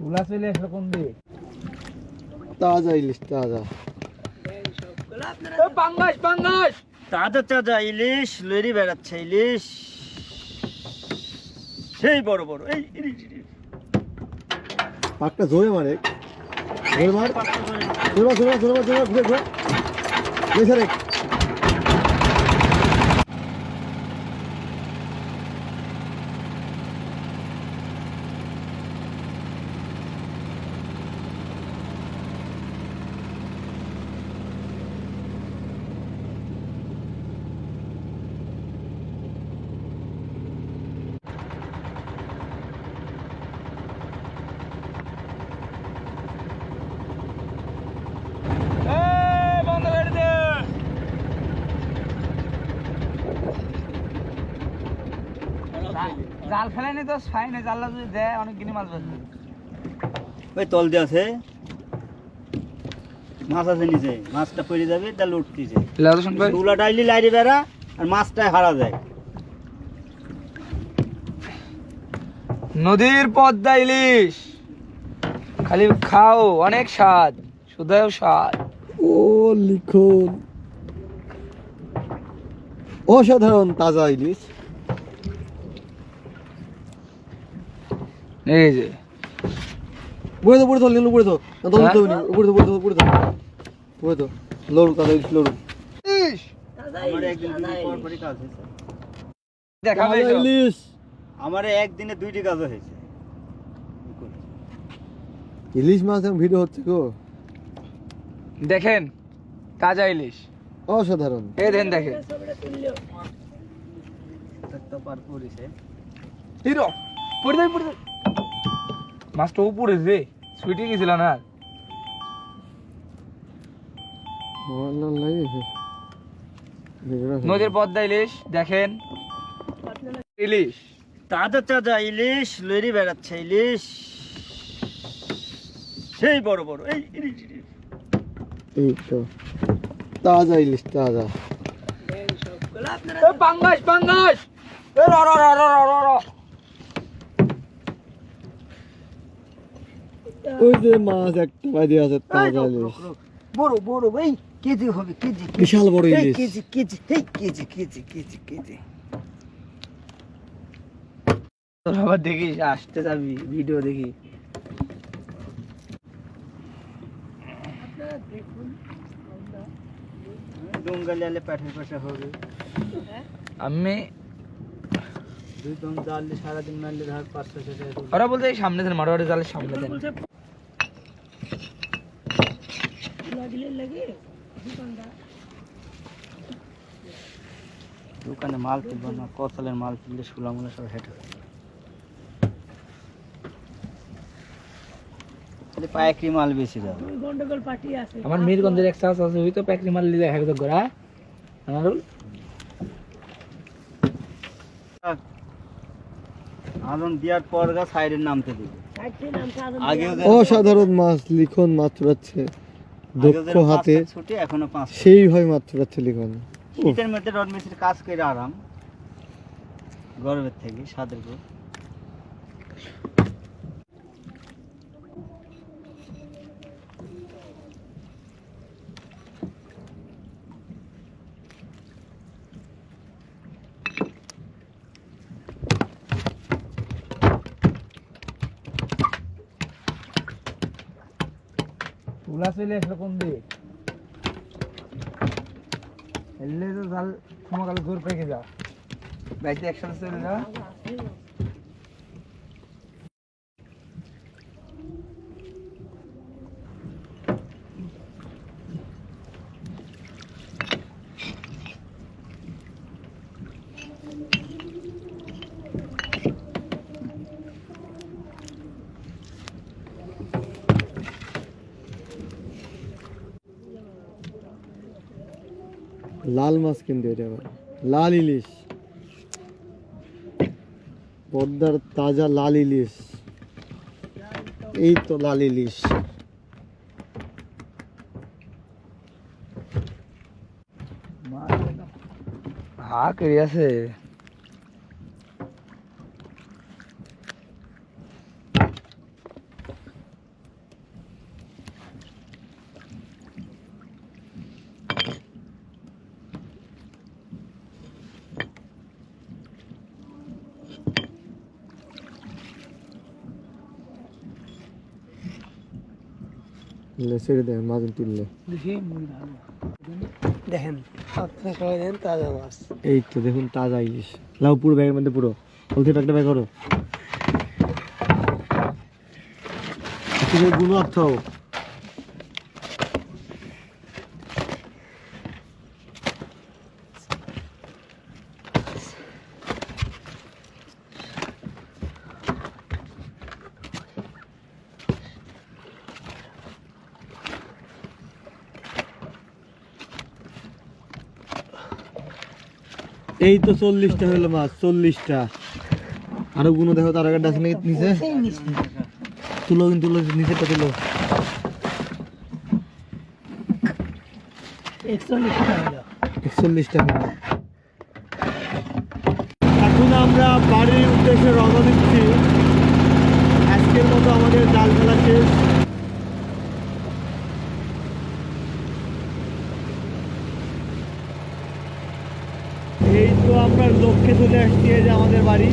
তুলা চলে আসলো কোন দিক? তাজা ইলিশ তাজা। পাঙ্গাস পাঙ্গাস তাজা তাজা ইলিশ লরি বেড়াচ্ছে ইলিশ। সেই বড় বড় এই। পাকটা জোরে মারে। জোরে মার। জোরে মার জোরে মার জোরে মার ঘুরে ঘুরে বেসা রে বন্ধ করে দে জাল ফেলাইনি তো ছাই যদি দেয় অনেক কিনে মাছ বাঁচবে। ওই তল দিয়ে আছে। মাছ আছে নিচে মাছটা পড়ে যাবে তা লুটতিছে লাউদুসন ভাই তুলা ডাইলি লাইরে বেড়া আর মাছটাই হারা যায়। নদীর পদ্মা ইলিশ। খালি খাও অনেক স্বাদ শুধু স্বাদ। ও লিখুন। অসাধারণ তাজা ইলিশ। এই যে। উপরে তো উপরে তো লিখুন উপরে তো। না তো। উপরে উপরে উপরে উপরে তো। লড়ু ইলিশ লড়ু আমার একদিন পর পরই কাজ হয়েছে। দেখাবে তাজা ইলিশ! আমার একদিনে দুইটি কাজ হয়েছে। ইলিশ মাছ এখন ভিডিও হচ্ছে গো। দেখেন তাজা ইলিশ। অসাধারণ। এই দেন দেখেন। তো পার হিরো পড়ে যাই পড়ে যাই মাছটা উপরে রে সুইটি গেছিল না নদীর পদ্মা ইলিশ দেখেন। ইলিশ। তাজা তাজা ইলিশ লরি বেড়াচ্ছে ইলিশ। সেই বড় বড় এই। এই তো। তাজা ইলিশ তাজা। পাঙ্গাস পাঙ্গাস। র র র র র র র। ওই যে মাছ একটা আছে তাজা ইলিশ। বড় বড় এই কেজি হবে কেজি। বিশাল বড় ইলিশ। কেজি কেজি এই কেজি কেজি কেজি কেজি তোর আবার দেখিস আসতে যাবি ভিডিও দেখি ডোঙ্গালি পাশে হবে আমি দুই দম জানলে সারাদিন মারলে ধর পাঁচশো ওরা বলতে সামনে দেন মারোয়ারি জালের সামনে দেন দোকানে মাল তুলবো না কতলের মাল তুললে সুলামুলা সব হেঁটে খালি পায়করি মাল বেশি যাবে আমার মিরগঞ্জের এক চাষ আছে ওই তো মাল লিলে হ্যাঁ? আনারুল? সাইডের নামতে দিবে। অসাধারণ মাছ লিখন মাছ আগেও দক্ষ হাতে এখনও পাঁচ সেই মাছ ধরাচ্ছে লিখন শীতের মধ্যে রড মিস্ত্রির কাজ করে আরাম। গরমের থেকে সাদের তুলা চলে আসলো কোন দিক? তো জাল সমকালে জোর পেকে যা। বাইতে একসাথে চলে যা। লাল মাছ কিন্তু এটা আবার লাল ইলিশ। পদ্মার তাজা লাল ইলিশ। এই তো লাল ইলিশ। হা কেড়ে আছে। ছেড়ে দেন মাজন তুললে। দেখি দেখেন আপনারা সবাই দেন তাজা মাছ। এই তো দেখুন তাজা ইলিশ। লাউ পুরো ব্যাগের মধ্যে পুরো। বলতে একটা ব্যাগ করো। গুণ অর্থ এই তো চল্লিশটা হলো মাছ, চল্লিশটা। আরও গুণ দেখো, তার আগে ডাস্ট নিচে? তুলো কিন্তু তুলো এখন আমরা বাড়ির উদ্দেশ্যে রওনা দিচ্ছি। আজকের মতো আমাদের জাল ফেলা শেষ। চলে আসছি যে আমাদের বাড়ি।